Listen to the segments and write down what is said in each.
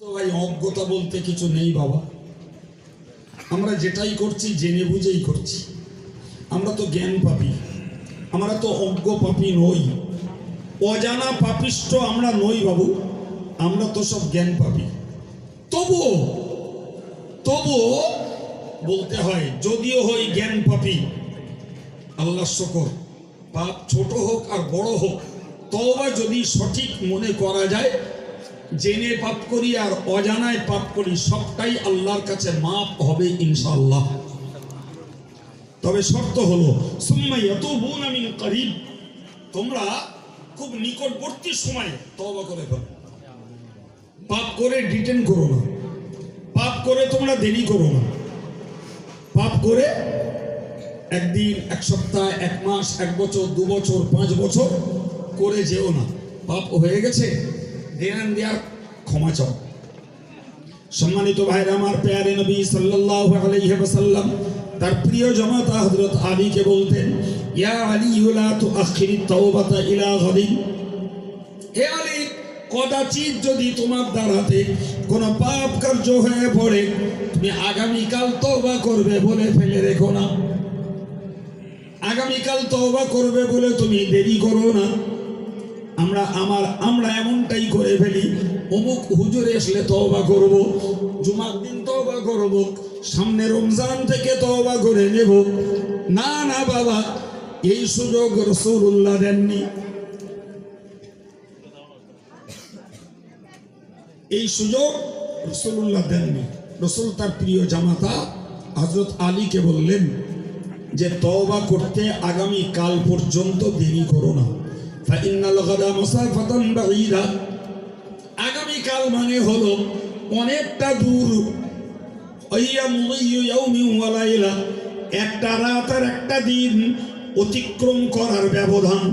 অজ্ঞতা বলতে কিছু নেই বাবা। আমরা যেটাই করছি, জেনে বুঝেই করছি। আমরা তো জ্ঞান পাপি। আমরা তো অজ্ঞ পাপি নই। অজানা পাপিষ্ট আমরা নই বাবু। আমরা তো সব জ্ঞান পাপি। তবুও তবুও বলতে হয়, যদিও হই জ্ঞান পাপি আল্লাহ শকর। পাপ ছোট হোক আর বড় হোক তবা যদি সঠিক মনে করা যায় জেনে পাপ করি আর অজানায় পাপ করি, সবটাই আল্লাহর কাছে মাপ হবে ইনশাআল্লাহ। তবে শর্ত হলো মিন করিব। তোমরা খুব নিকটবর্তী সময়ে তবা করে ফেলো। পাপ করে ডিটেন করো না। পাপ করে তোমরা দেরি করো না। পাপ করে একদিন, এক সপ্তাহ, এক মাস, এক বছর, দু বছর, পাঁচ বছর করে যেও না। পাপ হয়ে গেছে? দেন দেয়ার ক্ষমা চাও। সম্মানিত ভাইরা, আমার পেয়ারে নবী সাল্লাল্লাহু আলাইহি ওয়াসাল্লাম, তার প্রিয় জামাতা হযরত আলীকে বলতেন, ইয়া আলী, লা তুআখিরি তাওবাতা ইলা গাদিন। হে আলী, কদাচিৎ যদি তোমার দ্বারাতে কোনো পাপ কার্য হয়ে পড়ে, তুমি আগামীকাল তওবা করবে বলে ফেলে রেখো না। আগামীকাল তওবা করবে বলে তুমি দেরি করো না। আমরা আমার আমরা এমনটাই করে ফেলি। অমুক হুজুরে আসলে তওবা করব, জুমার দিন তওবা করব, সামনে রমজান থেকে তওবা করে নেব। না না, বাবা, এই সুযোগ রসুল্লাহ দেননি। এই সুযোগ রসুল্লাহ দেননি। রসুল তার প্রিয় জামাতা হজরত আলীকে বললেন যে, তওবা করতে আগামী কাল পর্যন্ত দেরি করো না। ফাইন্নাল গাদা মুসাফাতান বাঈদা আগামী কাল মানে হলো অনেকটা দূর। ইয়াউমিন ওয়া লাইলা। একটা রাত আর একটা দিন অতিক্রম করার ব্যবধান।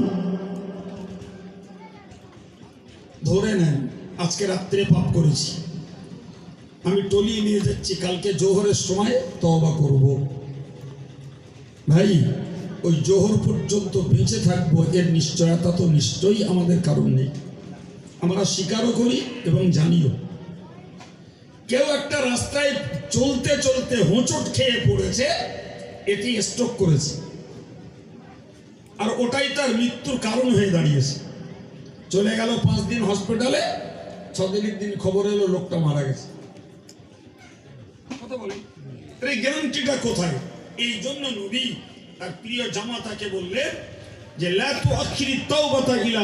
ধরে নেন, আজকে রাত্রে পাপ করেছি। আমি টলি নিয়ে যাচ্ছি, কালকে জোহরের সময় তওবা করব। ভাই ওই জোহর পর্যন্ত বেঁচে থাকব, এর নিশ্চয়তা তো নিশ্চয়ই আমাদের কারণ নেই। আমরা স্বীকারও করি এবং জানিও। কেউ একটা রাস্তায় চলতে চলতে হোঁচট খেয়ে পড়েছে, এটি স্ট্রোক করেছে। আর ওটাই তার মৃত্যুর কারণ হয়ে দাঁড়িয়েছে। চলে গেল পাঁচ দিন হসপিটালে ছ দিনের দিন খবর এলো, লোকটা মারা গেছে। কথা বলি? এই গ্যারান্টিটা কোথায়? এই জন্য নবী তার প্রিয় জামাতাকে বললেন যে লাতু আখিরি তওবাতা ইলা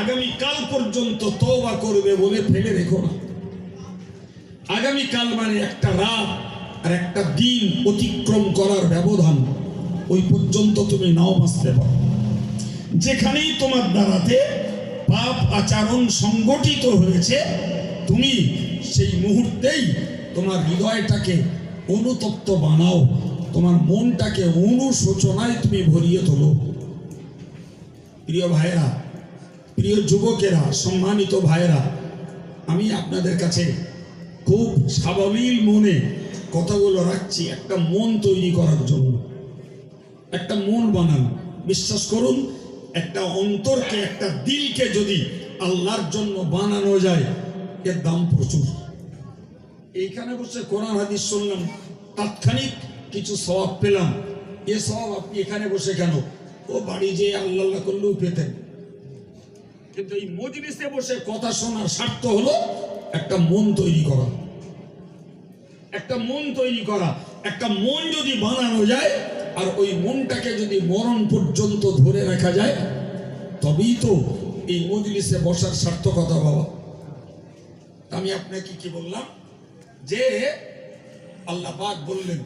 আগামী কাল পর্যন্ত তওবা করবে বলে ফেলে রেখো না। আগামী কাল মানে একটা রাত আর একটা দিন অতিক্রম করার ব্যবধান। ওই পর্যন্ত তুমি নাও বাঁচতে পারো। যেখানেই তোমার দ্বারাতে পাপ আচরণ সংগঠিত হয়েছে, তুমি সেই মুহূর্তেই তোমার হৃদয়টাকে অনুতপ্ত বানাও। তোমার মনটাকে অনুশোচনায় তুমি ভরিয়ে তোলো। প্রিয় ভাইরা প্রিয় যুবকেরা, সম্মানিত ভাইরা আমি আপনাদের কাছে খুব সাবলীল মনে কথাগুলো রাখছি, একটা মন তৈরি করার জন্য। একটা মন বানান। বিশ্বাস করুন, একটা অন্তরকে, একটা দিলকে যদি আল্লাহর জন্য বানানো যায়, এর দাম প্রচুর। এইখানে বসে কোরআন হাদিস শুনলাম, তাৎক্ষণিক কিছু সওয়াব পেলাম। এ সওয়াব আপনি এখানে বসে কেন? ও বাড়ি যেয়ে আল্লাহ আল্লাহ করলেও পেতেন। কিন্তু এই মজলিসে বসে কথা শোনার স্বার্থ হলো একটা মন তৈরি করা। একটা মন তৈরি করা। একটা মন যদি বানানো যায় আর ওই মনটাকে যদি মরণ পর্যন্ত ধরে রাখা যায়, তবেই তো এই মজলিসে বসার সার্থকতা বাবা আমি আপনাকে কি বললাম? যে আল্লাহ পাক বললেন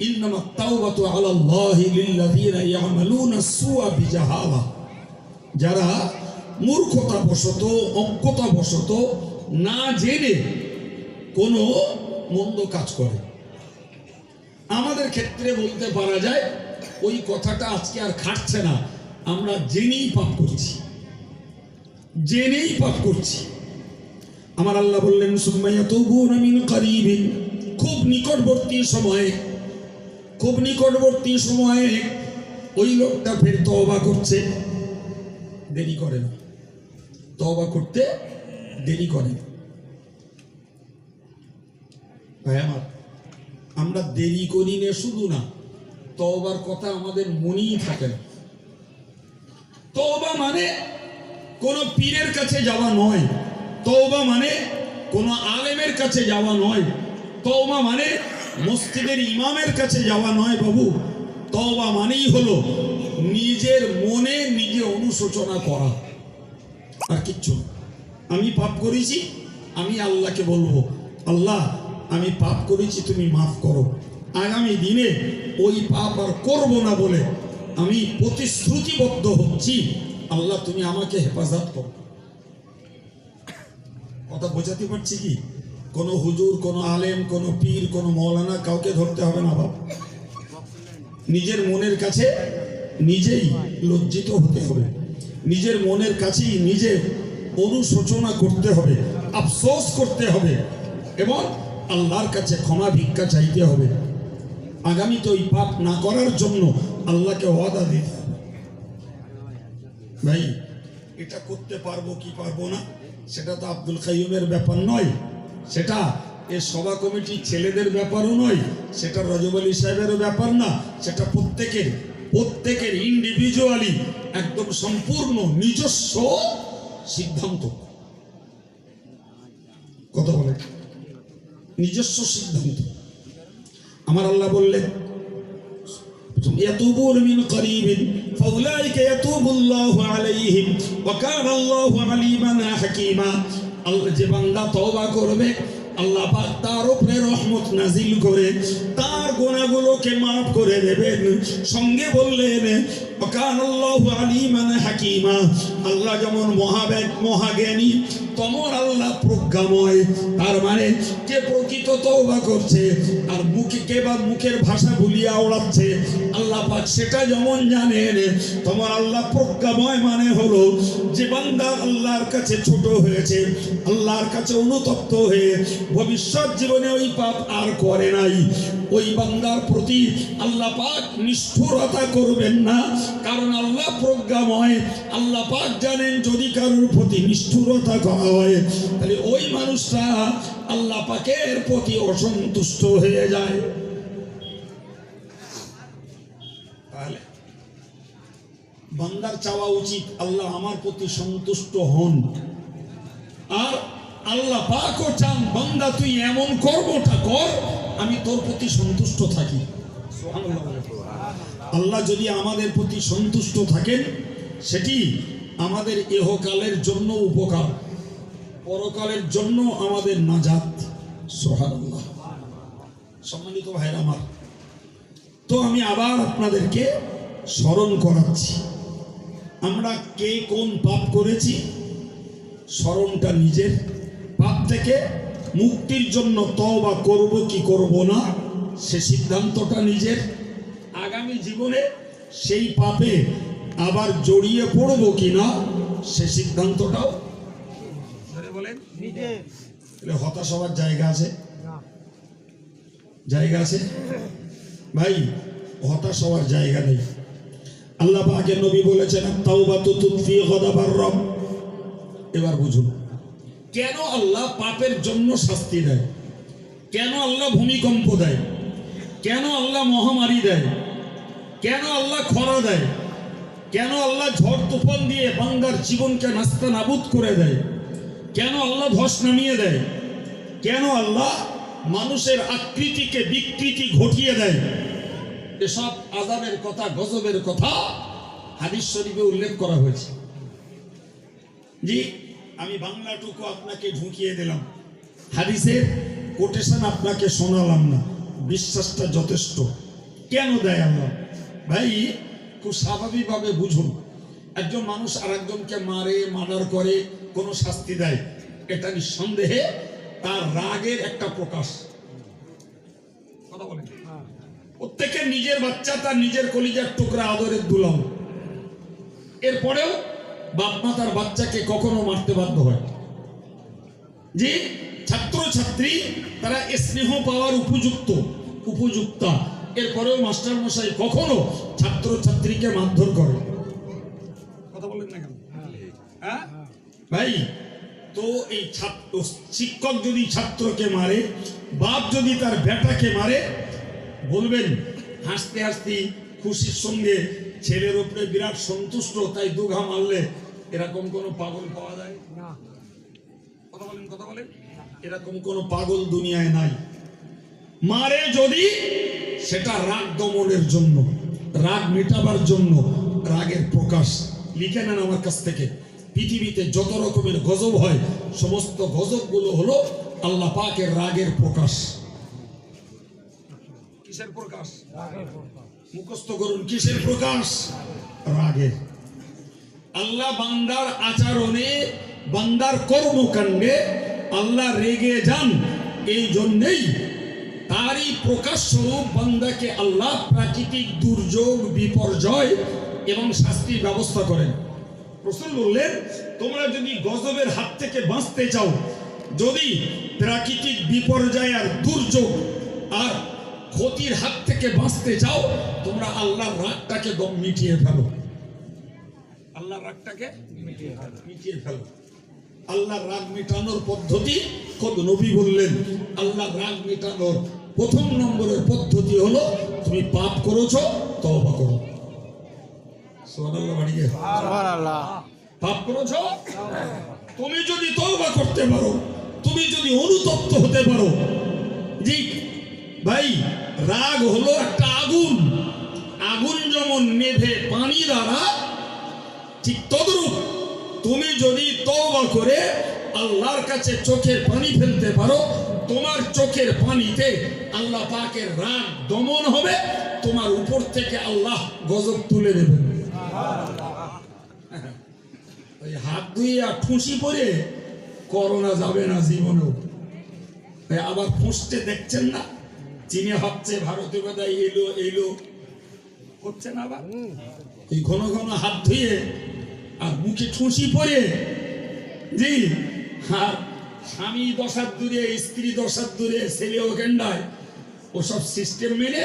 ইন্নামা তাওবাতু আলাল্লাহি লিল্লাযিনা ইয়ামালুনা সুআ বিজাহালা। যারা মূর্খতা বশত অজ্ঞতা বশত না জেনে কোনো মন্দ কাজ করে। আমাদের ক্ষেত্রে বলতে পারা যায়, ওই কথাটা আজকে আর খাটছে না। আমরা জেনেই পাপ করছি। জেনেই পাপ করছি। আমার আল্লাহ বললেন সুম্মাইয়া তবুন মিন করিবিন। খুব নিকটবর্তী সময়ে খুব নিকটবর্তী সময়ে ওই লোকটা ফের তওবা করছে। দেরি করে না। তওবা করতে দেরি করে। ভাই আমার, আমরা দেরি করি না শুধু না, তওবার কথা আমাদের মনেই থাকে না। তওবা মানে কোনো পীরের কাছে যাওয়া নয়। তওবা মানে কোনো আলেমের কাছে যাওয়া নয়। তওবা মানে মসজিদের ইমামের কাছে যাওয়া নয় বাবু, তওবা মানেই হলো নিজের মনে নিজে অনুশোচনা করা। আর কিচ্ছু আমি পাপ করেছি, আমি আল্লাহকে বলব, আল্লাহ, আমি পাপ করেছি, তুমি মাফ করো। আগামী দিনে ওই পাপ আর করব না বলে আমি প্রতিশ্রুতিবদ্ধ হচ্ছি, আল্লাহ তুমি আমাকে হেফাজত করো। কথা বোঝাতে পারছি কি? কোনো হুজুর, কোনো আলেম, কোনো পীর, কোনো মৌলানা কাউকে ধরতে হবে না বাবা নিজের মনের কাছে নিজেই লজ্জিত হতে হবে। নিজের মনের কাছেই নিজে অনুশোচনা করতে হবে, আফসোস করতে হবে এবং আল্লাহর কাছে ক্ষমা ভিক্ষা চাইতে হবে। আগামীতে ওই পাপ না করার জন্য আল্লাহকে ওয়াদা দিতে ভাই, এটা করতে পারব কি পারব না, সেটা তো আব্দুল কাইয়ুমের ব্যাপার নয়। সেটা এ সভা কমিটির ছেলেদের ব্যাপারও নয় সেটা রজব আলী সাহেবেরও ব্যাপার না সেটা প্রত্যেকের প্রত্যেকের ইন্ডিভিজুয়ালি একদম সম্পূর্ণ নিজস্ব সিদ্ধান্ত কথা বলে নিজস্ব সিদ্ধান্ত আমার আল্লাহ বললেন يتوبون من قريب فأولئك يتوب الله عليهم وكان الله عليما حكيما আল্লাহ যে বান্দা তওবা করবে, আল্লাহ পাক তার উপরে রহমত নাজিল করে তার গোনাগুলোকে মাফ করে দেবেন। সঙ্গে বললেন হাকিমা। আল্লাহ যেমন মহাবেদ মহাজ্ঞানী তমর আল্লাহ প্রজ্ঞাময়। তার মানে কে প্রকৃত করছে, আর মুখের ভাষা ওড়াচ্ছে সেটা যেমন জানেন তোমার আল্লাহ প্রজ্ঞাময় মানে হলো, যে বান্দা আল্লাহর কাছে ছোট হয়েছে, আল্লাহর কাছে অনুতপ্ত হয়ে ভবিষ্যৎ জীবনে ওই পাপ আর করে নাই। ওই বান্দার প্রতি আল্লাহ নিষ্ঠুরতা করবেন না কারণ আল্লাহ প্রজ্ঞাময় আল্লাহ পাক জানেন যদি কারোর প্রতি নিষ্ঠুরতা করা হয়, তাহলে ওই মানুষটা আল্লাহ পাকের প্রতি অসন্তুষ্ট হয়ে যায়। বান্দার চাওয়া উচিত, আল্লাহ আমার প্রতি সন্তুষ্ট হন। আর আল্লাহ পাকও চান, বান্দা তুই এমন কর্মটা কর, আমি তোর প্রতি সন্তুষ্ট থাকি। বলে। আল্লাহ যদি আমাদের প্রতি সন্তুষ্ট থাকেন, সেটি আমাদের এহকালের জন্য উপকার, পরকালের জন্য আমাদের নাজাত সোহানুল্লাহ সম্মানিত ভাইরা আমার, তো আমি আবার আপনাদেরকে স্মরণ করাচ্ছি। আমরা কে কোন পাপ করেছি, স্মরণটা নিজের। পাপ থেকে মুক্তির জন্য তওবা করব কি করব না, সে সিদ্ধান্তটা নিজের। জীবনে সেই পাপে আবার জড়িয়ে পড়ব কি না সে সিদ্ধান্তটাও বলেন হতাশ হওয়ার জায়গা আছে? জায়গা আছে? ভাই হতাশ হওয়ার জায়গা নেই। আল্লাহ পাকে নবী বলেছেন তাওবা তুতফি গদাবার রব। এবার বুঝুন কেন আল্লাহ পাপের জন্য শাস্তি দেয়? কেন আল্লাহ ভূমিকম্প দেয়? কেন আল্লাহ মহামারী দেয়? কেন আল্লাহ খরা দেয়? কেন আল্লাহ ঝড় তুফান দিয়ে বান্দার জীবনকে নাস্তা নাবুদ করে দেয়? কেন আল্লাহ ধস নামিয়ে দেয়? কেন আল্লাহ মানুষের আকৃতিকে বিকৃতি ঘটিয়ে দেয়? এসব আজাবের কথা, গজবের কথা হাদিস শরীফে উল্লেখ করা হয়েছে। জি, আমি বাংলাটুকু আপনাকে ঢুকিয়ে দিলাম। হাদিসের কোটেশন আপনাকে শোনালাম না। বিশ্বাসটা যথেষ্ট। কেন দেয় আল্লাহ? ভাই, খুব স্বাভাবিকভাবে বুঝুন, একজন মানুষ আর একজনকে মারে, মার্ডার করে, কোনো শাস্তি দেয়, এটা নিঃসন্দেহে তার রাগের একটা প্রকাশ। প্রত্যেকের নিজের বাচ্চা তার নিজের কলিজার টুকরা আদরের দুলম এরপরেও বাপ মা তার বাচ্চাকে কখনো মারতে বাধ্য হয়। যে ছাত্র ছাত্রী তারা স্নেহ পাওয়ার উপযুক্ত, উপযুক্তা। এরপরেও মাস্টার মশাই কখনো ছাত্র ছাত্রীকে মারধর করে কথা বলেন না কেন? হ্যাঁ? ভাই তো এই ছাত্র শিক্ষক যদি ছাত্রকে মারে বাপ যদি তার বেটাকে মারে বলবেন হাসতে হাসতে খুশির সঙ্গে ছেলের উপরে বিরাট সন্তুষ্ট তাই দুঘা মারলে এরকম কোনো পাগল পাওয়া যায়? না। কথা বলেন কথা বলেন। এরকম কোনো পাগল দুনিয়ায় নাই। মারে যদি সেটা রাগ দমনের জন্য, রাগ মেটাবার জন্য, রাগের প্রকাশ। লিখে নেন আমার কাছ থেকে। পৃথিবীতে যত রকমের গজব হয়, সমস্ত গজবগুলো হলো আল্লাহ পাকের রাগের প্রকাশ। কিসের প্রকাশ? মুখস্থ করুন, কিসের প্রকাশ? রাগের। আল্লাহ বান্দার আচরণে, বান্দার কর্মকাণ্ডে আল্লাহ রেগে যান, এই জন্যেই তারই প্রকাশ স্বরূপ বান্দাকে আল্লাহ প্রাকৃতিক দুর্যোগ, বিপর্যয় এবং শাস্তির ব্যবস্থা করেন। রসুল বললেন, তোমরা যদি গজবের হাত থেকে বাঁচতে চাও, যদি প্রাকৃতিক বিপর্যয় আর দুর্যোগ আর ক্ষতির হাত থেকে বাঁচতে চাও, তোমরা আল্লাহর রাগটাকে দম মিটিয়ে ফেলো। আল্লাহর রাগটাকে। মিটিয়ে ফেলো। আল্লাহর রাগ মেটানোর পদ্ধতি খোদ নবী বললেন, আল্লাহর রাগ মেটানোর প্রথম নম্বরের পদ্ধতি হলো তুমি পাপ করেছ তওবা করো। পাপ করেছ? তুমি যদি তওবা করতে পারো তুমি যদি অনুতপ্ত হতে পারো জি ভাই রাগ হলো একটা আগুন। আগুন যেমন নেভে পানি দ্বারা ঠিক তদরূপ তুমি যদি তওবা করে আল্লাহর কাছে চোখের পানি ফেলতে পারো। তোমার চোখের পানিতে আল্লাহ পাকের রাগ দমন হবে। তোমার উপর থেকে আল্লাহ গজব তুলে নেবেন ওই হাত ধুয়ে আর ঠুসি পরে করোনা যাবে না জীবনেও। আবার ফুসতে দেখছেন না? চীনে হচ্ছে ভারতে বোধহয় এলো এলো। হচ্ছে না আবার? এই ঘন ঘন হাত ধুয়ে আর মুখে ঠুসি পরে জি স্বামী দশার দূরে, স্ত্রী দশার দূরে, ছেলে ওখানটায় ওসব সিস্টেম মেনে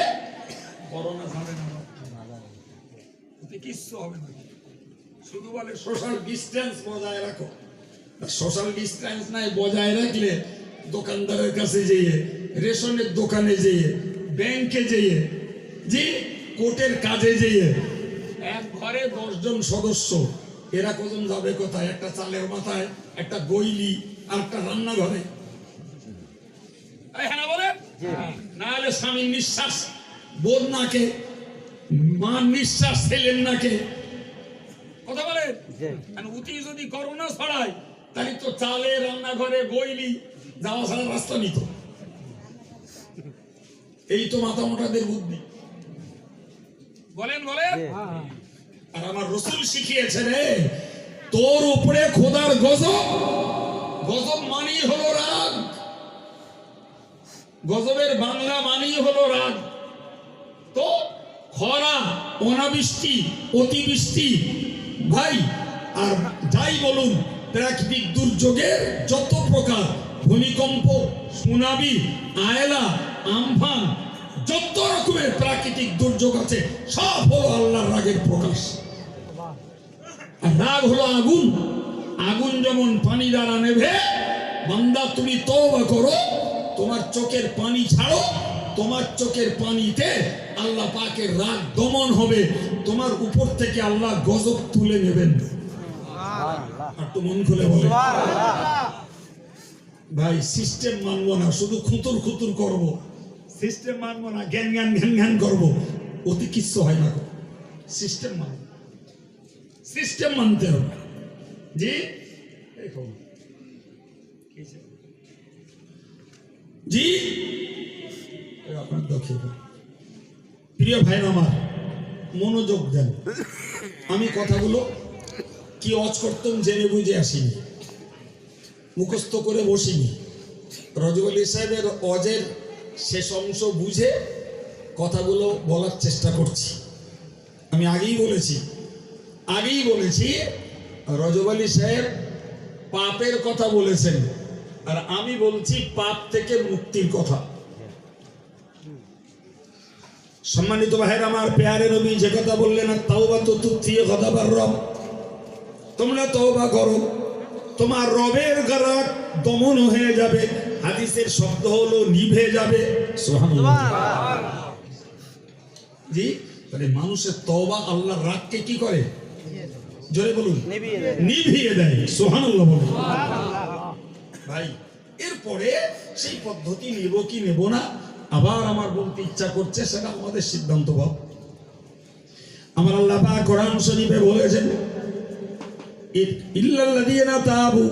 করোনা যাবে না হবে শুধু বলে সোশ্যাল বজায় রাখো। সোশ্যাল নাই, বজায় রাখলে দোকানদারের কাছে যেয়ে, রেশনের দোকানে যেয়ে যেয়ে জি কোর্টের কাজে যেয়ে, এক ঘরে দশজন সদস্য এরা কজন যাবে কোথায়? একটা চালের মাথায় একটা গইলি আর একটা রান্নাঘরে। এই হ্যাঁ বলে না হলে স্বামীর নিঃশ্বাস বোন নাকে মার নিঃশ্বাস ছেলের নাকে। কথা বলেন? উতি যদি করোনা ছড়ায় তাহলে তো চালে রান্নাঘরে বইলি যাওয়া ছাড়া রাস্তা নিত। এই তো মাথা মোটাদের বুদ্ধি। বলেন বলেন। হ্যাঁ। আর আমার রসুল শিখিয়েছে রে, তোর উপরে খোদার গজব গজব মানেই হলো রাগ। গজবের বাংলা মানেই হলো রাগ। তো খরা, অনাবৃষ্টি, অতিবৃষ্টি, ভাই, আর যাই বলুন, প্রাকৃতিক দুর্যোগের যত প্রকার ভূমিকম্প, সুনামি, আয়লা, আমফান, যত রকমের প্রাকৃতিক দুর্যোগ আছে, সব হলো আল্লাহর রাগের প্রকাশ। রাগ হলো আগুন। আগুন যেমন পানি দ্বারা নেভে বান্দা তুমি তওবা করো তোমার চোখের পানি ছাড়ো তোমার চোখের পানিতে আল্লাহ পাকের রাগ দমন হবে তোমার উপর থেকে আল্লাহ গজব তুলে নেবেন। আর মন খুলে বলে। ভাই সিস্টেম মানবো না শুধু খুতুর খুতুর করব। সিস্টেম মানবো না জ্ঞান জ্ঞান জ্ঞান জ্ঞান করব। অতি কিচ্ছু হয় না। সিস্টেম মানবো। সিস্টেম মানতে হবে। জি। জি? আপনার দক্ষিণ প্রিয় ভাই আমার, মনোযোগ দেন। আমি কথাগুলো কি অজ করতাম জেনে বুঝে আসিনি। মুখস্থ করে বসিনি। রজব সাহেবের অজের শেষ অংশ বুঝে কথাগুলো বলার চেষ্টা করছি। আমি আগেই বলেছি আগেই বলেছি রজব আলী সাহেব পাপের কথা বলেছেন। আর আমি বলছি পাপ থেকে মুক্তির কথা। সম্মানিত ভাইয়ের আমার পেয়ারে নবী যে কথা বললেন আর তাওবা তো তুত্রিয়ে কথা বার রব। তোমরা তওবা করো তোমার রবের গারাক দমন হয়ে যাবে। হাদিসের শব্দ হলো নিভে যাবে। জি তাহলে মানুষের তওবা আল্লাহর রাগকে কি করে? জোরে বলুন। নিভিয়ে দেয়। সোহানুল্লাহ বলুন। ভাই এরপরে সেই পদ্ধতি নেব কি নেব না আবার আমার বলতে ইচ্ছা করছে সেটা আমাদের সিদ্ধান্ত ভাব আমার আল্লাহ কোরআন শরীফে বলেছেন ইল্লাল্লাযীনা তাবু